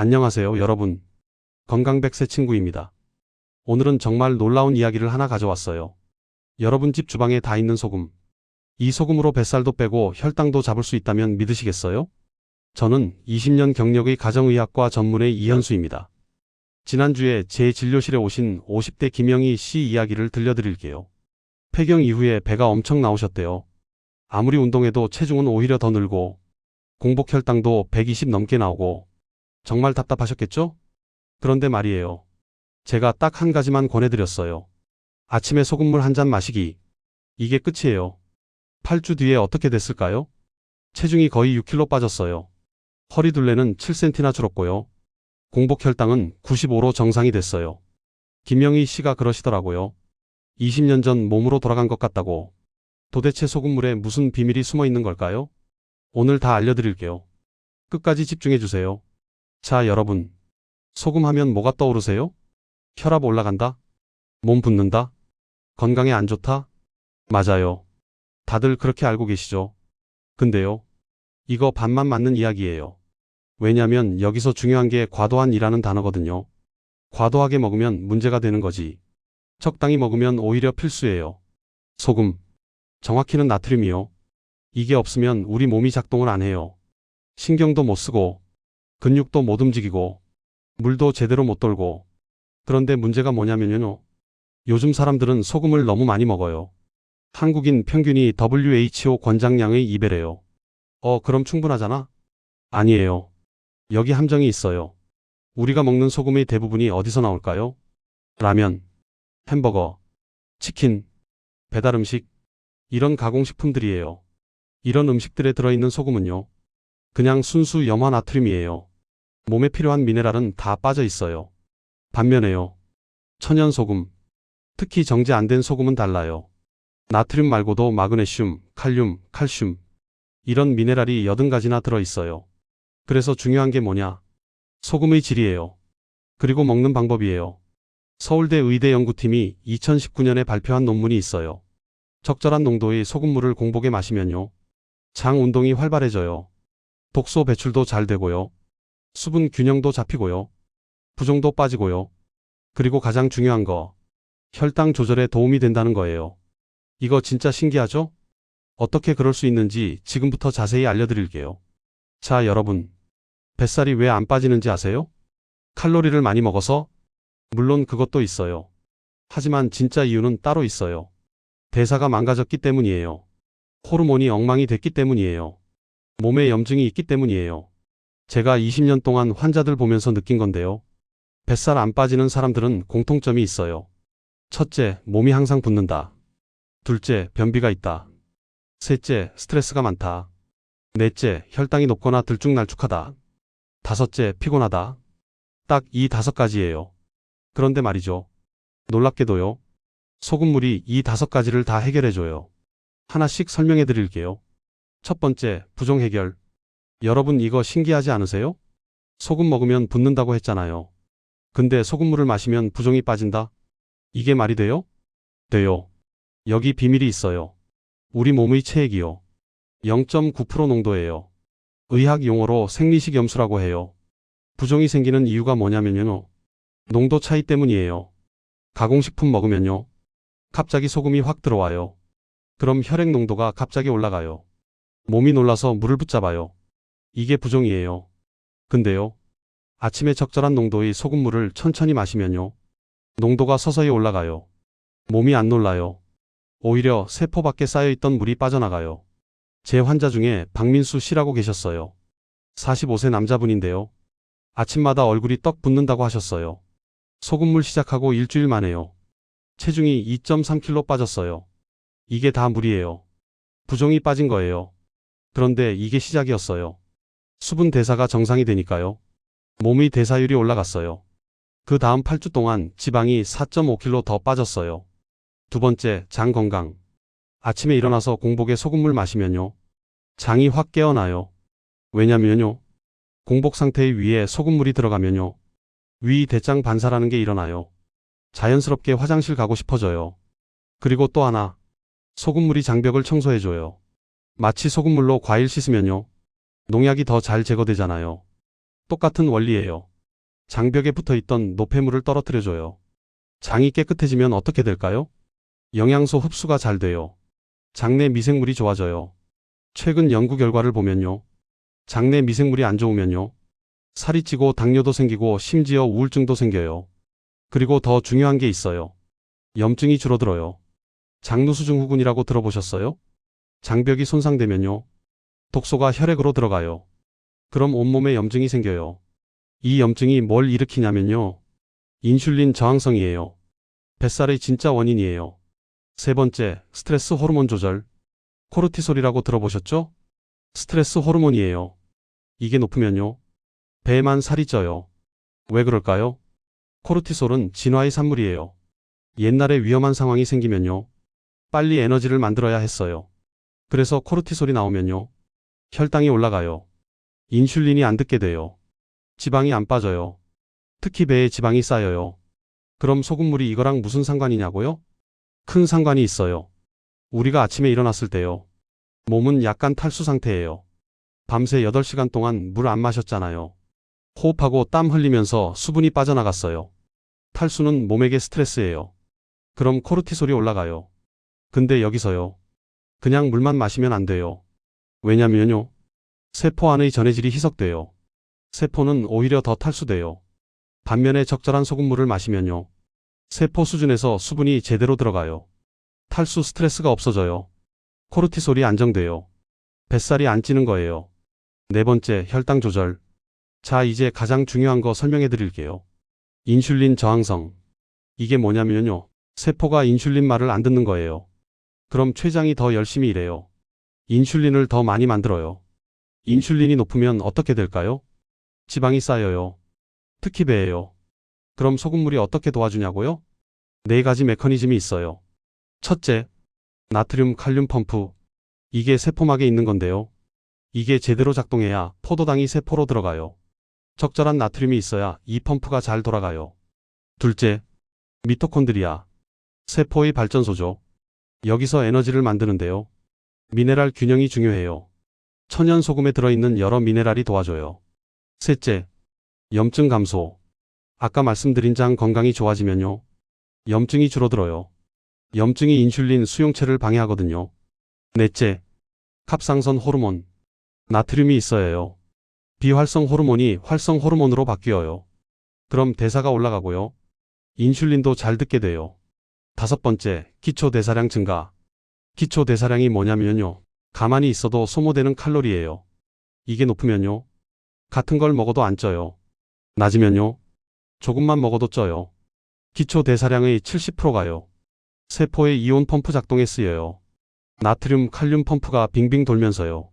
안녕하세요, 여러분. 건강백세 친구입니다. 오늘은 정말 놀라운 이야기를 하나 가져왔어요. 여러분 집 주방에 다 있는 소금. 이 소금으로 뱃살도 빼고 혈당도 잡을 수 있다면 믿으시겠어요? 저는 20년 경력의 가정의학과 전문의 이현수입니다. 지난주에 제 진료실에 오신 50대 김영희 씨 이야기를 들려드릴게요. 폐경 이후에 배가 엄청 나오셨대요. 아무리 운동해도 체중은 오히려 더 늘고 공복 혈당도 120 넘게 나오고 정말 답답하셨겠죠? 그런데 말이에요. 제가 딱 한 가지만 권해드렸어요. 아침에 소금물 한 잔 마시기. 이게 끝이에요. 8주 뒤에 어떻게 됐을까요? 체중이 거의 6kg 빠졌어요. 허리 둘레는 7cm나 줄었고요. 공복 혈당은 95로 정상이 됐어요. 김영희 씨가 그러시더라고요. 20년 전 몸으로 돌아간 것 같다고. 도대체 소금물에 무슨 비밀이 숨어 있는 걸까요? 오늘 다 알려드릴게요. 끝까지 집중해주세요. 자, 여러분. 소금 하면 뭐가 떠오르세요? 혈압 올라간다? 몸 붓는다? 건강에 안 좋다? 맞아요. 다들 그렇게 알고 계시죠? 근데요. 이거 반만 맞는 이야기예요. 왜냐면 여기서 중요한 게 과도한이라는 단어거든요. 과도하게 먹으면 문제가 되는 거지. 적당히 먹으면 오히려 필수예요. 소금. 정확히는 나트륨이요. 이게 없으면 우리 몸이 작동을 안 해요. 신경도 못 쓰고, 근육도 못 움직이고, 물도 제대로 못 돌고. 그런데 문제가 뭐냐면요. 요즘 사람들은 소금을 너무 많이 먹어요. 한국인 평균이 WHO 권장량의 2배래요. 어, 그럼 충분하잖아? 아니에요. 여기 함정이 있어요. 우리가 먹는 소금의 대부분이 어디서 나올까요? 라면, 햄버거, 치킨, 배달 음식, 이런 가공식품들이에요. 이런 음식들에 들어있는 소금은요. 그냥 순수 염화 나트륨이에요. 몸에 필요한 미네랄은 다 빠져 있어요. 반면에요. 천연 소금, 특히 정제 안 된 소금은 달라요. 나트륨 말고도 마그네슘, 칼륨, 칼슘, 이런 미네랄이 80가지나 들어 있어요. 그래서 중요한 게 뭐냐? 소금의 질이에요. 그리고 먹는 방법이에요. 서울대 의대 연구팀이 2019년에 발표한 논문이 있어요. 적절한 농도의 소금물을 공복에 마시면요. 장 운동이 활발해져요. 독소 배출도 잘 되고요. 수분 균형도 잡히고요. 부종도 빠지고요. 그리고 가장 중요한 거, 혈당 조절에 도움이 된다는 거예요. 이거 진짜 신기하죠? 어떻게 그럴 수 있는지 지금부터 자세히 알려드릴게요. 자, 여러분. 뱃살이 왜 안 빠지는지 아세요? 칼로리를 많이 먹어서? 물론 그것도 있어요. 하지만 진짜 이유는 따로 있어요. 대사가 망가졌기 때문이에요. 호르몬이 엉망이 됐기 때문이에요. 몸에 염증이 있기 때문이에요. 제가 20년 동안 환자들 보면서 느낀 건데요. 뱃살 안 빠지는 사람들은 공통점이 있어요. 첫째, 몸이 항상 붓는다. 둘째, 변비가 있다. 셋째, 스트레스가 많다. 넷째, 혈당이 높거나 들쭉날쭉하다. 다섯째, 피곤하다. 딱 이 다섯 가지예요. 그런데 말이죠. 놀랍게도요. 소금물이 이 다섯 가지를 다 해결해줘요. 하나씩 설명해 드릴게요. 첫 번째, 부종 해결. 여러분 이거 신기하지 않으세요? 소금 먹으면 붓는다고 했잖아요. 근데 소금물을 마시면 부종이 빠진다? 이게 말이 돼요? 돼요. 여기 비밀이 있어요. 우리 몸의 체액이요. 0.9% 농도예요. 의학 용어로 생리식 염수라고 해요. 부종이 생기는 이유가 뭐냐면요. 농도 차이 때문이에요. 가공식품 먹으면요. 갑자기 소금이 확 들어와요. 그럼 혈액 농도가 갑자기 올라가요. 몸이 놀라서 물을 붙잡아요. 이게 부종이에요. 근데요. 아침에 적절한 농도의 소금물을 천천히 마시면요. 농도가 서서히 올라가요. 몸이 안 놀라요. 오히려 세포 밖에 쌓여있던 물이 빠져나가요. 제 환자 중에 박민수 씨라고 계셨어요. 45세 남자분인데요. 아침마다 얼굴이 떡 붓는다고 하셨어요. 소금물 시작하고 일주일 만에요. 체중이 2.3kg 빠졌어요. 이게 다 물이에요. 부종이 빠진 거예요. 그런데 이게 시작이었어요. 수분 대사가 정상이 되니까요. 몸의 대사율이 올라갔어요. 그 다음 8주 동안 지방이 4.5kg 더 빠졌어요. 두 번째, 장 건강. 아침에 일어나서 공복에 소금물 마시면요. 장이 확 깨어나요. 왜냐면요. 공복 상태의 위에 소금물이 들어가면요. 위 대장 반사라는 게 일어나요. 자연스럽게 화장실 가고 싶어져요. 그리고 또 하나. 소금물이 장벽을 청소해줘요. 마치 소금물로 과일 씻으면요. 농약이 더 잘 제거되잖아요. 똑같은 원리예요. 장벽에 붙어 있던 노폐물을 떨어뜨려줘요. 장이 깨끗해지면 어떻게 될까요? 영양소 흡수가 잘 돼요. 장내 미생물이 좋아져요. 최근 연구 결과를 보면요. 장내 미생물이 안 좋으면요. 살이 찌고 당뇨도 생기고 심지어 우울증도 생겨요. 그리고 더 중요한 게 있어요. 염증이 줄어들어요. 장누수증 후군이라고 들어보셨어요? 장벽이 손상되면요. 독소가 혈액으로 들어가요. 그럼 온몸에 염증이 생겨요. 이 염증이 뭘 일으키냐면요. 인슐린 저항성이에요. 뱃살의 진짜 원인이에요. 세 번째, 스트레스 호르몬 조절. 코르티솔이라고 들어보셨죠? 스트레스 호르몬이에요. 이게 높으면요. 배에만 살이 쪄요. 왜 그럴까요? 코르티솔은 진화의 산물이에요. 옛날에 위험한 상황이 생기면요. 빨리 에너지를 만들어야 했어요. 그래서 코르티솔이 나오면요. 혈당이 올라가요. 인슐린이 안 듣게 돼요. 지방이 안 빠져요. 특히 배에 지방이 쌓여요. 그럼 소금물이 이거랑 무슨 상관이냐고요? 큰 상관이 있어요. 우리가 아침에 일어났을 때요. 몸은 약간 탈수 상태예요. 밤새 8시간 동안 물 안 마셨잖아요. 호흡하고 땀 흘리면서 수분이 빠져나갔어요. 탈수는 몸에게 스트레스예요. 그럼 코르티솔이 올라가요. 근데 여기서요. 그냥 물만 마시면 안 돼요. 왜냐면요. 세포 안의 전해질이 희석돼요. 세포는 오히려 더 탈수돼요. 반면에 적절한 소금물을 마시면요. 세포 수준에서 수분이 제대로 들어가요. 탈수 스트레스가 없어져요. 코르티솔이 안정돼요. 뱃살이 안 찌는 거예요. 네 번째, 혈당 조절. 자, 이제 가장 중요한 거 설명해 드릴게요. 인슐린 저항성. 이게 뭐냐면요. 세포가 인슐린 말을 안 듣는 거예요. 그럼 췌장이 더 열심히 일해요. 인슐린을 더 많이 만들어요. 인슐린이 높으면 어떻게 될까요? 지방이 쌓여요. 특히 배예요. 그럼 소금물이 어떻게 도와주냐고요? 네 가지 메커니즘이 있어요. 첫째, 나트륨 칼륨 펌프. 이게 세포막에 있는 건데요. 이게 제대로 작동해야 포도당이 세포로 들어가요. 적절한 나트륨이 있어야 이 펌프가 잘 돌아가요. 둘째, 미토콘드리아. 세포의 발전소죠. 여기서 에너지를 만드는데요. 미네랄 균형이 중요해요. 천연 소금에 들어있는 여러 미네랄이 도와줘요. 셋째, 염증 감소. 아까 말씀드린 장 건강이 좋아지면요. 염증이 줄어들어요. 염증이 인슐린 수용체를 방해하거든요. 넷째, 갑상선 호르몬. 나트륨이 있어야 해요. 비활성 호르몬이 활성 호르몬으로 바뀌어요. 그럼 대사가 올라가고요. 인슐린도 잘 듣게 돼요. 다섯 번째, 기초 대사량 증가. 기초 대사량이 뭐냐면요. 가만히 있어도 소모되는 칼로리예요. 이게 높으면요. 같은 걸 먹어도 안 쪄요. 낮으면요. 조금만 먹어도 쪄요. 기초 대사량의 70%가요. 세포의 이온 펌프 작동에 쓰여요. 나트륨 칼륨 펌프가 빙빙 돌면서요.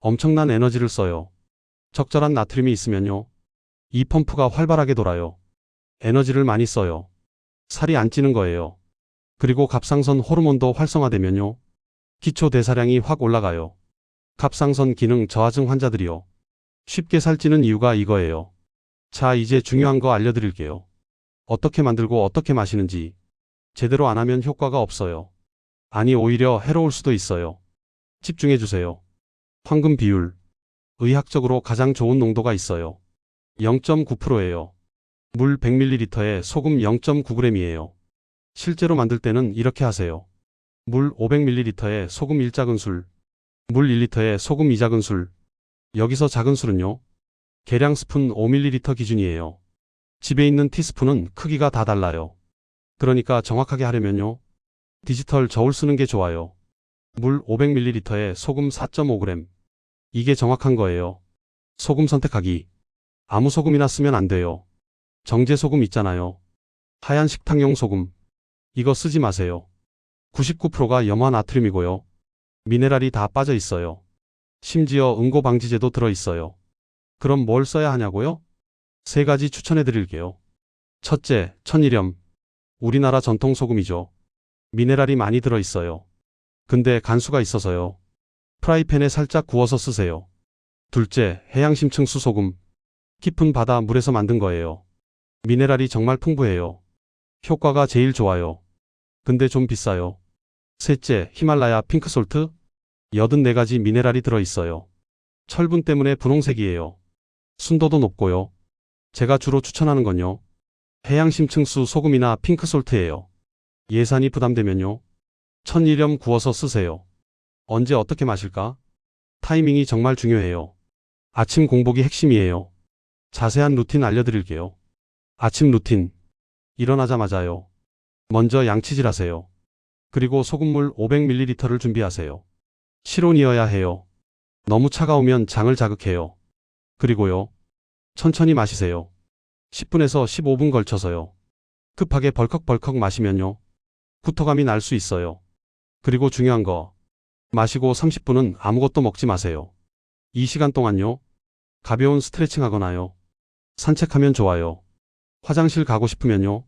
엄청난 에너지를 써요. 적절한 나트륨이 있으면요. 이 펌프가 활발하게 돌아요. 에너지를 많이 써요. 살이 안 찌는 거예요. 그리고 갑상선 호르몬도 활성화되면요. 기초 대사량이 확 올라가요. 갑상선 기능 저하증 환자들이요. 쉽게 살찌는 이유가 이거예요. 자, 이제 중요한 거 알려드릴게요. 어떻게 만들고 어떻게 마시는지 제대로 안 하면 효과가 없어요. 아니, 오히려 해로울 수도 있어요. 집중해 주세요. 황금 비율. 의학적으로 가장 좋은 농도가 있어요. 0.9%예요. 물 100ml에 소금 0.9g이에요. 실제로 만들 때는 이렇게 하세요. 물 500ml에 소금 1작은술, 물 1리터에 소금 2작은술. 여기서 작은술은요. 계량 스푼 5ml 기준이에요. 집에 있는 티스푼은 크기가 다 달라요. 그러니까 정확하게 하려면요. 디지털 저울 쓰는 게 좋아요. 물 500ml에 소금 4.5g. 이게 정확한 거예요. 소금 선택하기. 아무 소금이나 쓰면 안 돼요. 정제 소금 있잖아요. 하얀 식탁용 소금. 이거 쓰지 마세요. 99%가 염화 나트륨이고요. 미네랄이 다 빠져 있어요. 심지어 응고 방지제도 들어 있어요. 그럼 뭘 써야 하냐고요? 세 가지 추천해 드릴게요. 첫째, 천일염. 우리나라 전통 소금이죠. 미네랄이 많이 들어 있어요. 근데 간수가 있어서요. 프라이팬에 살짝 구워서 쓰세요. 둘째, 해양심층 수 소금. 깊은 바다 물에서 만든 거예요. 미네랄이 정말 풍부해요. 효과가 제일 좋아요. 근데 좀 비싸요. 셋째, 히말라야 핑크솔트. 84가지 미네랄이 들어있어요. 철분 때문에 분홍색이에요. 순도도 높고요. 제가 주로 추천하는 건요. 해양 심층수 소금이나 핑크솔트예요. 예산이 부담되면요. 천일염 구워서 쓰세요. 언제 어떻게 마실까? 타이밍이 정말 중요해요. 아침 공복이 핵심이에요. 자세한 루틴 알려드릴게요. 아침 루틴. 일어나자마자요. 먼저 양치질 하세요. 그리고 소금물 500ml를 준비하세요. 실온이어야 해요. 너무 차가우면 장을 자극해요. 그리고요. 천천히 마시세요. 10분에서 15분 걸쳐서요. 급하게 벌컥벌컥 마시면요. 구토감이 날 수 있어요. 그리고 중요한 거. 마시고 30분은 아무것도 먹지 마세요. 이 시간 동안요. 가벼운 스트레칭 하거나요. 산책하면 좋아요. 화장실 가고 싶으면요.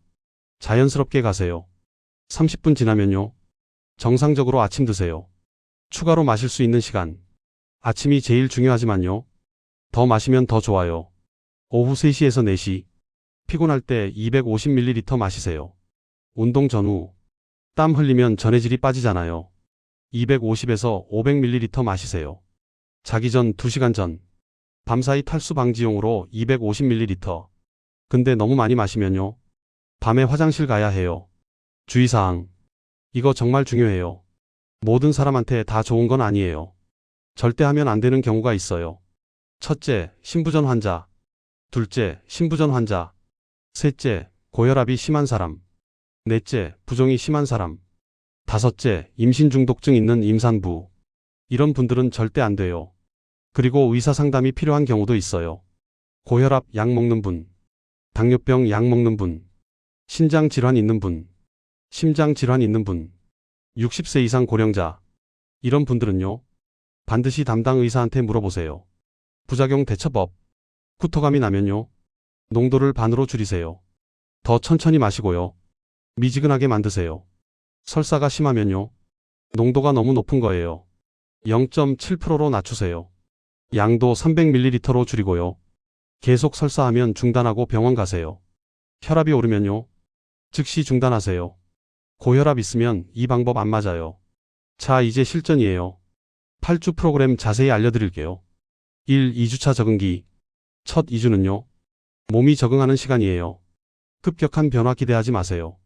자연스럽게 가세요. 30분 지나면요. 정상적으로 아침 드세요. 추가로 마실 수 있는 시간. 아침이 제일 중요하지만요. 더 마시면 더 좋아요. 오후 3시에서 4시. 피곤할 때 250ml 마시세요. 운동 전후. 땀 흘리면 전해질이 빠지잖아요. 250에서 500ml 마시세요. 자기 전 2시간 전. 밤사이 탈수 방지용으로 250ml. 근데 너무 많이 마시면요. 밤에 화장실 가야 해요. 주의사항. 이거 정말 중요해요. 모든 사람한테 다 좋은 건 아니에요. 절대 하면 안 되는 경우가 있어요. 첫째, 신부전 환자. 둘째, 신부전 환자. 셋째, 고혈압이 심한 사람. 넷째, 부종이 심한 사람. 다섯째, 임신 중독증 있는 임산부. 이런 분들은 절대 안 돼요. 그리고 의사 상담이 필요한 경우도 있어요. 고혈압 약 먹는 분, 당뇨병 약 먹는 분, 신장 질환 있는 분, 심장 질환 있는 분, 60세 이상 고령자. 이런 분들은요. 반드시 담당 의사한테 물어보세요. 부작용 대처법. 구토감이 나면요. 농도를 반으로 줄이세요. 더 천천히 마시고요. 미지근하게 만드세요. 설사가 심하면요. 농도가 너무 높은 거예요. 0.7%로 낮추세요. 양도 300ml로 줄이고요. 계속 설사하면 중단하고 병원 가세요. 혈압이 오르면요. 즉시 중단하세요. 고혈압 있으면 이 방법 안 맞아요. 자, 이제 실전이에요. 8주 프로그램 자세히 알려드릴게요. 1. 2주차 적응기. 첫 2주는요. 몸이 적응하는 시간이에요. 급격한 변화 기대하지 마세요.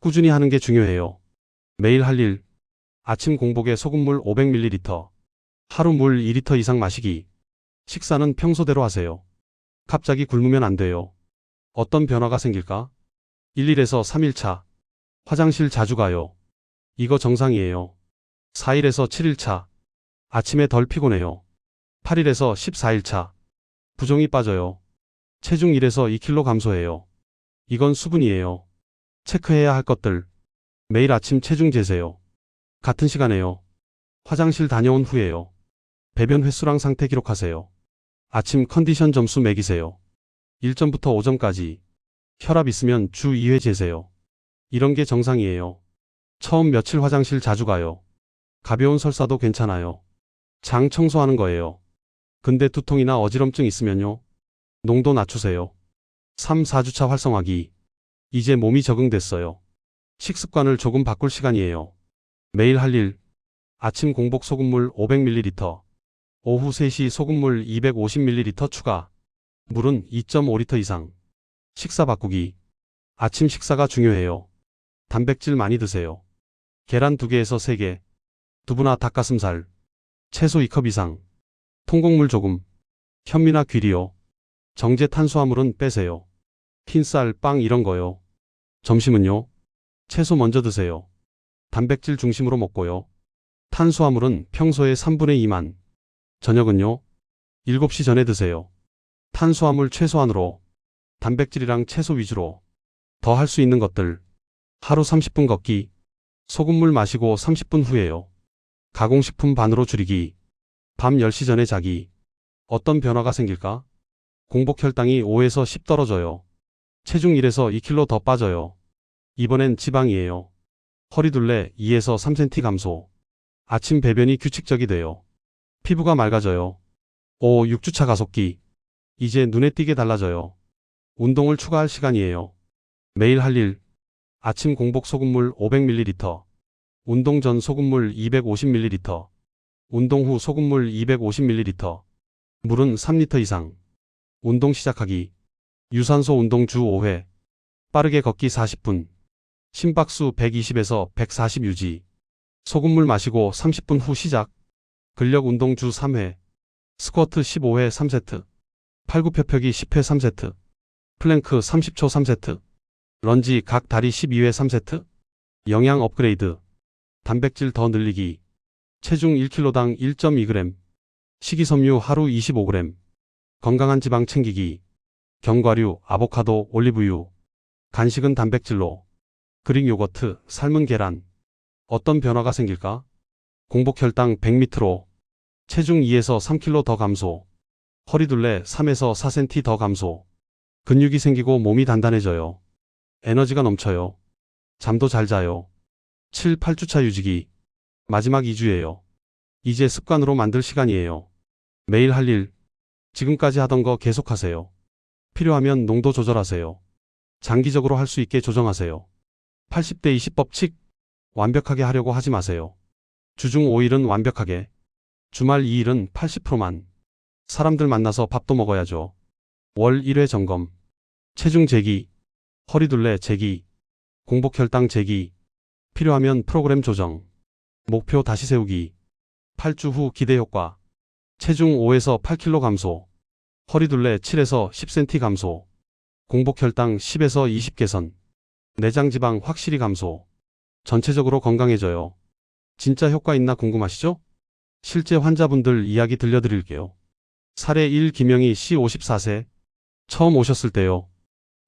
꾸준히 하는 게 중요해요. 매일 할 일. 아침 공복에 소금물 500ml. 하루 물 2리터 이상 마시기. 식사는 평소대로 하세요. 갑자기 굶으면 안 돼요. 어떤 변화가 생길까? 1일에서 3일차. 화장실 자주 가요. 이거 정상이에요. 4일에서 7일차. 아침에 덜 피곤해요. 8일에서 14일차. 부종이 빠져요. 체중 1에서 2kg 감소해요. 이건 수분이에요. 체크해야 할 것들. 매일 아침 체중 재세요. 같은 시간에요. 화장실 다녀온 후에요. 배변 횟수랑 상태 기록하세요. 아침 컨디션 점수 매기세요. 1점부터 5점까지. 혈압 있으면 주 2회 재세요. 이런 게 정상이에요. 처음 며칠 화장실 자주 가요. 가벼운 설사도 괜찮아요. 장 청소하는 거예요. 근데 두통이나 어지럼증 있으면요. 농도 낮추세요. 3, 4주차 활성화기. 이제 몸이 적응됐어요. 식습관을 조금 바꿀 시간이에요. 매일 할 일. 아침 공복 소금물 500ml. 오후 3시 소금물 250ml 추가. 물은 2.5리터 이상. 식사 바꾸기. 아침 식사가 중요해요. 단백질 많이 드세요. 계란 2개에서 3개. 두부나 닭가슴살. 채소 2컵 이상. 통곡물 조금. 현미나 귀리요. 정제 탄수화물은 빼세요. 흰쌀, 빵 이런 거요. 점심은요. 채소 먼저 드세요. 단백질 중심으로 먹고요. 탄수화물은 평소의 3분의 2만. 저녁은요. 7시 전에 드세요. 탄수화물 최소한으로. 단백질이랑 채소 위주로. 더 할 수 있는 것들. 하루 30분 걷기. 소금물 마시고 30분 후에요. 가공식품 반으로 줄이기. 밤 10시 전에 자기. 어떤 변화가 생길까? 공복 혈당이 5에서 10 떨어져요. 체중 1에서 2kg 더 빠져요. 이번엔 지방이에요. 허리둘레 2에서 3cm 감소. 아침 배변이 규칙적이 돼요. 피부가 맑아져요. 5. 6주차 가속기. 이제 눈에 띄게 달라져요. 운동을 추가할 시간이에요. 매일 할 일. 아침 공복 소금물 500ml. 운동 전 소금물 250ml. 운동 후 소금물 250ml. 물은 3리터 이상. 운동 시작하기. 유산소 운동 주 5회. 빠르게 걷기 40분. 심박수 120에서 140 유지. 소금물 마시고 30분 후 시작. 근력 운동 주 3회. 스쿼트 15회 3세트. 팔굽혀펴기 10회 3세트. 플랭크 30초 3세트. 런지 각 다리 12회 3세트. 영양 업그레이드. 단백질 더 늘리기. 체중 1kg당 1.2g. 식이섬유 하루 25g. 건강한 지방 챙기기. 견과류, 아보카도, 올리브유. 간식은 단백질로. 그릭 요거트, 삶은 계란. 어떤 변화가 생길까? 공복 혈당 100m로. 체중 2에서 3kg 더 감소. 허리둘레 3에서 4cm 더 감소. 근육이 생기고 몸이 단단해져요. 에너지가 넘쳐요. 잠도 잘 자요. 7, 8주차 유지기. 마지막 2주예요. 이제 습관으로 만들 시간이에요. 매일 할 일. 지금까지 하던 거 계속하세요. 필요하면 농도 조절하세요. 장기적으로 할 수 있게 조정하세요. 80대 20 법칙. 완벽하게 하려고 하지 마세요. 주중 5일은 완벽하게. 주말 2일은 80%만. 사람들 만나서 밥도 먹어야죠. 월 1회 점검. 체중 재기. 허리둘레 재기. 공복 혈당 재기. 필요하면 프로그램 조정. 목표 다시 세우기. 8주 후 기대 효과. 체중 5에서 8kg 감소. 허리둘레 7에서 10cm 감소. 공복 혈당 10에서 20 개선. 내장 지방 확실히 감소. 전체적으로 건강해져요. 진짜 효과 있나 궁금하시죠? 실제 환자분들 이야기 들려드릴게요. 사례 1 김영희 씨 54세. 처음 오셨을 때요.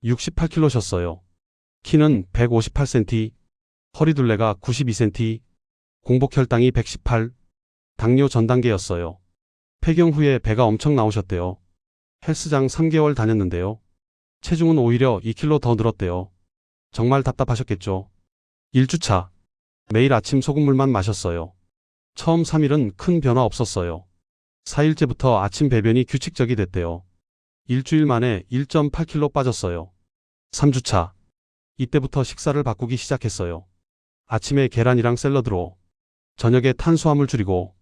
68kg셨어요. 키는 158cm. 허리둘레가 92cm. 공복 혈당이 118. 당뇨 전 단계였어요. 폐경 후에 배가 엄청 나오셨대요. 헬스장 3개월 다녔는데요. 체중은 오히려 2kg 더 늘었대요. 정말 답답하셨겠죠. 1주차. 매일 아침 소금물만 마셨어요. 처음 3일은 큰 변화 없었어요. 4일째부터 아침 배변이 규칙적이 됐대요. 일주일 만에 1.8kg 빠졌어요. 3주차. 이때부터 식사를 바꾸기 시작했어요. 아침에 계란이랑 샐러드로. 저녁에 탄수화물 줄이고.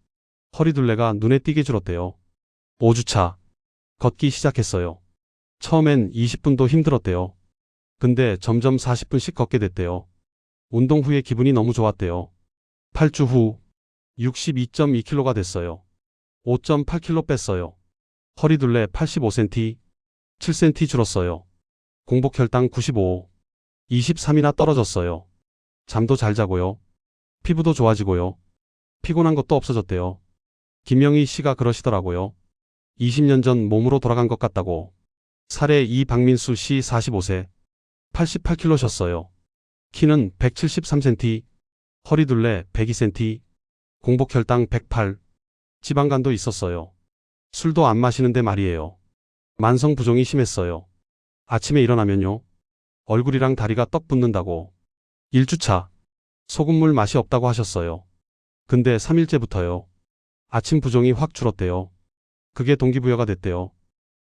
허리둘레가 눈에 띄게 줄었대요. 5주차. 걷기 시작했어요. 처음엔 20분도 힘들었대요. 근데 점점 40분씩 걷게 됐대요. 운동 후에 기분이 너무 좋았대요. 8주 후 62.2kg가 됐어요. 5.8kg 뺐어요. 허리둘레 85cm, 7cm 줄었어요. 공복 혈당 95, 23이나 떨어졌어요. 잠도 잘 자고요. 피부도 좋아지고요. 피곤한 것도 없어졌대요. 김영희 씨가 그러시더라고요. 20년 전 몸으로 돌아간 것 같다고. 사례 이박민수 씨 45세. 88kg셨어요. 키는 173cm, 허리둘레 102cm, 공복 혈당 108, 지방간도 있었어요. 술도 안 마시는데 말이에요. 만성 부종이 심했어요. 아침에 일어나면요. 얼굴이랑 다리가 떡 붙는다고. 1주차. 소금물 맛이 없다고 하셨어요. 근데 3일째부터요. 아침 부종이 확 줄었대요. 그게 동기부여가 됐대요.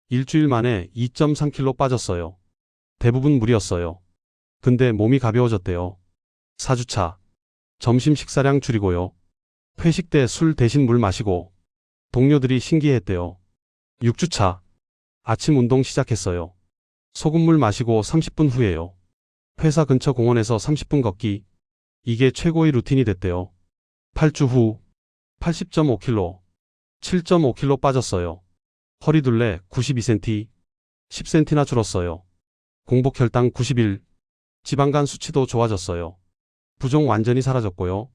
일주일 만에 2.3kg 빠졌어요. 대부분 물이었어요. 근데 몸이 가벼워졌대요. 4주차. 점심 식사량 줄이고요. 회식 때 술 대신 물 마시고. 동료들이 신기했대요. 6주차. 아침 운동 시작했어요. 소금물 마시고 30분 후에요. 회사 근처 공원에서 30분 걷기. 이게 최고의 루틴이 됐대요. 8주 후 80.5kg, 7.5kg 빠졌어요. 허리 둘레 92cm, 10cm나 줄었어요. 공복 혈당 91, 지방간 수치도 좋아졌어요. 부종 완전히 사라졌고요.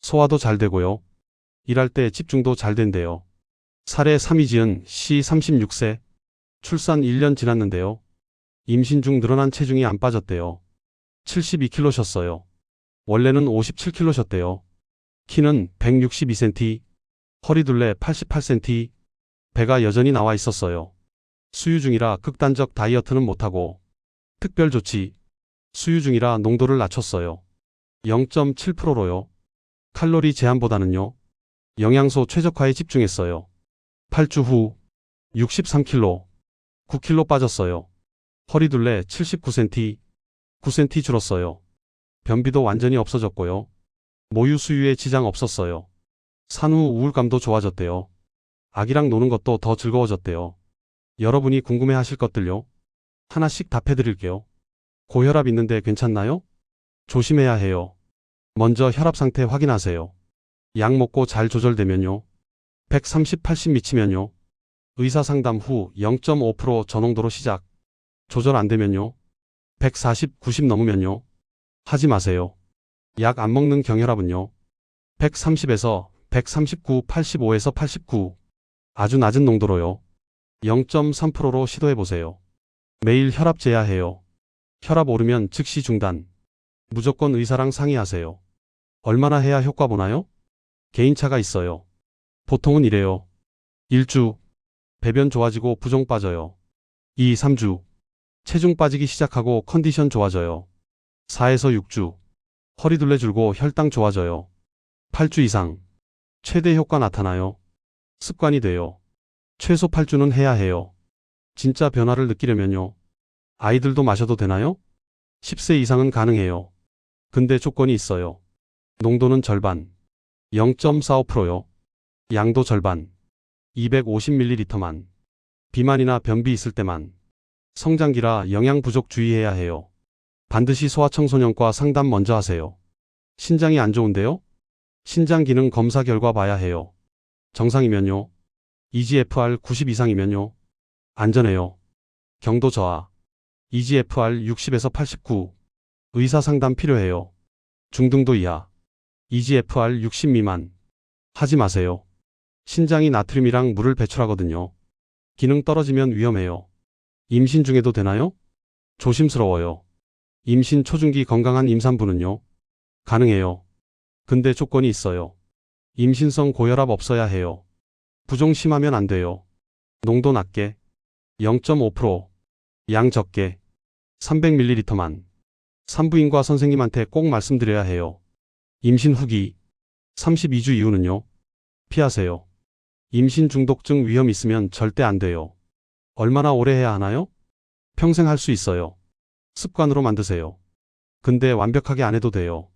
소화도 잘 되고요. 일할 때 집중도 잘 된대요. 사례 3이지은 씨 36세. 출산 1년 지났는데요. 임신 중 늘어난 체중이 안 빠졌대요. 72kg셨어요. 원래는 57kg셨대요. 키는 162cm, 허리 둘레 88cm, 배가 여전히 나와 있었어요. 수유 중이라 극단적 다이어트는 못하고 특별 조치, 수유 중이라 농도를 낮췄어요. 0.7%로요. 칼로리 제한보다는요. 영양소 최적화에 집중했어요. 8주 후 63kg, 9kg 빠졌어요. 허리둘레 79cm, 9cm 줄었어요. 변비도 완전히 없어졌고요. 모유 수유에 지장 없었어요. 산후 우울감도 좋아졌대요. 아기랑 노는 것도 더 즐거워졌대요. 여러분이 궁금해 하실 것들요. 하나씩 답해 드릴게요. 고혈압 있는데 괜찮나요? 조심해야 해요. 먼저 혈압 상태 확인하세요. 약 먹고 잘 조절되면요. 130, 80 미치면요. 의사 상담 후 0.5% 저농도로 시작. 조절 안 되면요. 140, 90 넘으면요. 하지 마세요. 약 안 먹는 경혈압은요. 130에서 139, 85에서 89. 아주 낮은 농도로요. 0.3%로 시도해 보세요. 매일 혈압 재야해요. 혈압 오르면 즉시 중단. 무조건 의사랑 상의하세요. 얼마나 해야 효과 보나요? 개인차가 있어요. 보통은 이래요. 1주. 배변 좋아지고 부종 빠져요. 2, 3주. 체중 빠지기 시작하고 컨디션 좋아져요. 4에서 6주. 허리 둘레 줄고 혈당 좋아져요. 8주 이상. 최대 효과 나타나요. 습관이 돼요. 최소 8주는 해야 해요. 진짜 변화를 느끼려면요. 아이들도 마셔도 되나요? 10세 이상은 가능해요. 근데 조건이 있어요. 농도는 절반. 0.45%요. 양도 절반. 250ml만. 비만이나 변비 있을 때만. 성장기라 영양 부족 주의해야 해요. 반드시 소아청소년과 상담 먼저 하세요. 신장이 안 좋은데요? 신장 기능 검사 결과 봐야 해요. 정상이면요. EGFR 90 이상이면요. 안전해요. 경도 저하. EGFR 60에서 89. 의사 상담 필요해요. 중등도 이하. EGFR 60 미만. 하지 마세요. 신장이 나트륨이랑 물을 배출하거든요. 기능 떨어지면 위험해요. 임신 중에도 되나요? 조심스러워요. 임신 초중기 건강한 임산부는요? 가능해요. 근데 조건이 있어요. 임신성 고혈압 없어야 해요. 부종 심하면 안 돼요. 농도 낮게. 0.5%. 양 적게. 300ml만. 산부인과 선생님한테 꼭 말씀드려야 해요. 임신 후기. 32주 이후는요? 피하세요. 임신 중독증 위험 있으면 절대 안 돼요. 얼마나 오래 해야 하나요? 평생 할 수 있어요. 습관으로 만드세요. 근데 완벽하게 안 해도 돼요.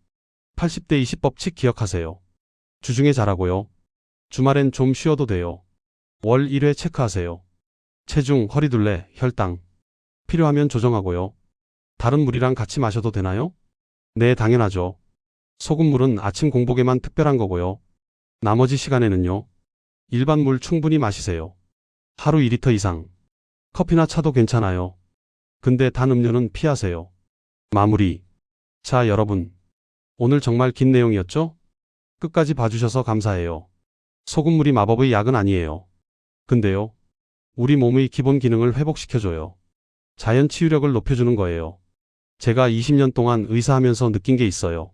80대 20 법칙 기억하세요. 주중에 잘하고요. 주말엔 좀 쉬어도 돼요. 월 1회 체크하세요. 체중, 허리둘레, 혈당. 필요하면 조정하고요. 다른 물이랑 같이 마셔도 되나요? 네, 당연하죠. 소금물은 아침 공복에만 특별한 거고요. 나머지 시간에는요. 일반 물 충분히 마시세요. 하루 2리터 이상. 커피나 차도 괜찮아요. 근데 단 음료는 피하세요. 마무리. 자, 여러분. 오늘 정말 긴 내용이었죠? 끝까지 봐주셔서 감사해요. 소금물이 마법의 약은 아니에요. 근데요. 우리 몸의 기본 기능을 회복시켜줘요. 자연 치유력을 높여주는 거예요. 제가 20년 동안 의사하면서 느낀 게 있어요.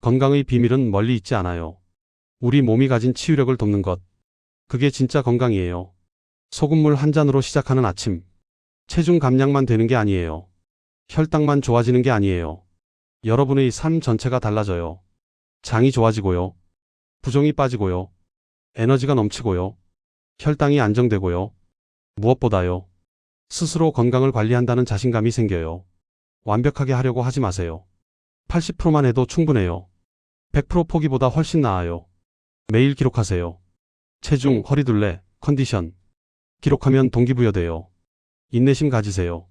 건강의 비밀은 멀리 있지 않아요. 우리 몸이 가진 치유력을 돕는 것. 그게 진짜 건강이에요. 소금물 한 잔으로 시작하는 아침. 체중 감량만 되는 게 아니에요. 혈당만 좋아지는 게 아니에요. 여러분의 삶 전체가 달라져요. 장이 좋아지고요. 부종이 빠지고요. 에너지가 넘치고요. 혈당이 안정되고요. 무엇보다요. 스스로 건강을 관리한다는 자신감이 생겨요. 완벽하게 하려고 하지 마세요. 80%만 해도 충분해요. 100% 포기보다 훨씬 나아요. 매일 기록하세요. 체중, 허리둘레, 컨디션. 기록하면 동기부여돼요. 인내심 가지세요.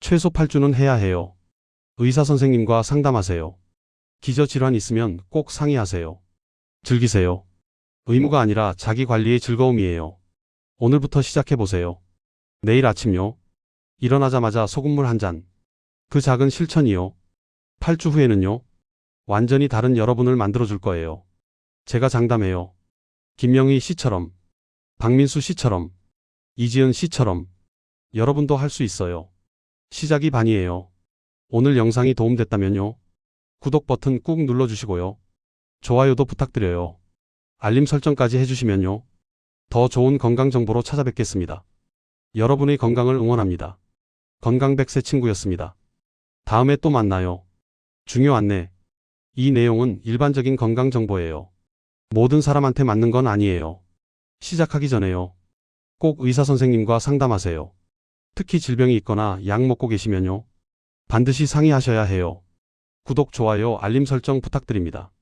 최소 8주는 해야 해요. 의사 선생님과 상담하세요. 기저질환 있으면 꼭 상의하세요. 즐기세요. 의무가 아니라 자기 관리의 즐거움이에요. 오늘부터 시작해보세요. 내일 아침요. 일어나자마자 소금물 한 잔. 그 작은 실천이요. 8주 후에는요. 완전히 다른 여러분을 만들어줄 거예요. 제가 장담해요. 김명희 씨처럼, 박민수 씨처럼, 이지은 씨처럼 여러분도 할 수 있어요. 시작이 반이에요. 오늘 영상이 도움됐다면요. 구독 버튼 꾹 눌러주시고요. 좋아요도 부탁드려요. 알림 설정까지 해주시면요. 더 좋은 건강 정보로 찾아뵙겠습니다. 여러분의 건강을 응원합니다. 건강백세 친구였습니다. 다음에 또 만나요. 중요 안내. 이 내용은 일반적인 건강 정보예요. 모든 사람한테 맞는 건 아니에요. 시작하기 전에요. 꼭 의사 선생님과 상담하세요. 특히 질병이 있거나 약 먹고 계시면요. 반드시 상의하셔야 해요. 구독, 좋아요, 알림 설정 부탁드립니다.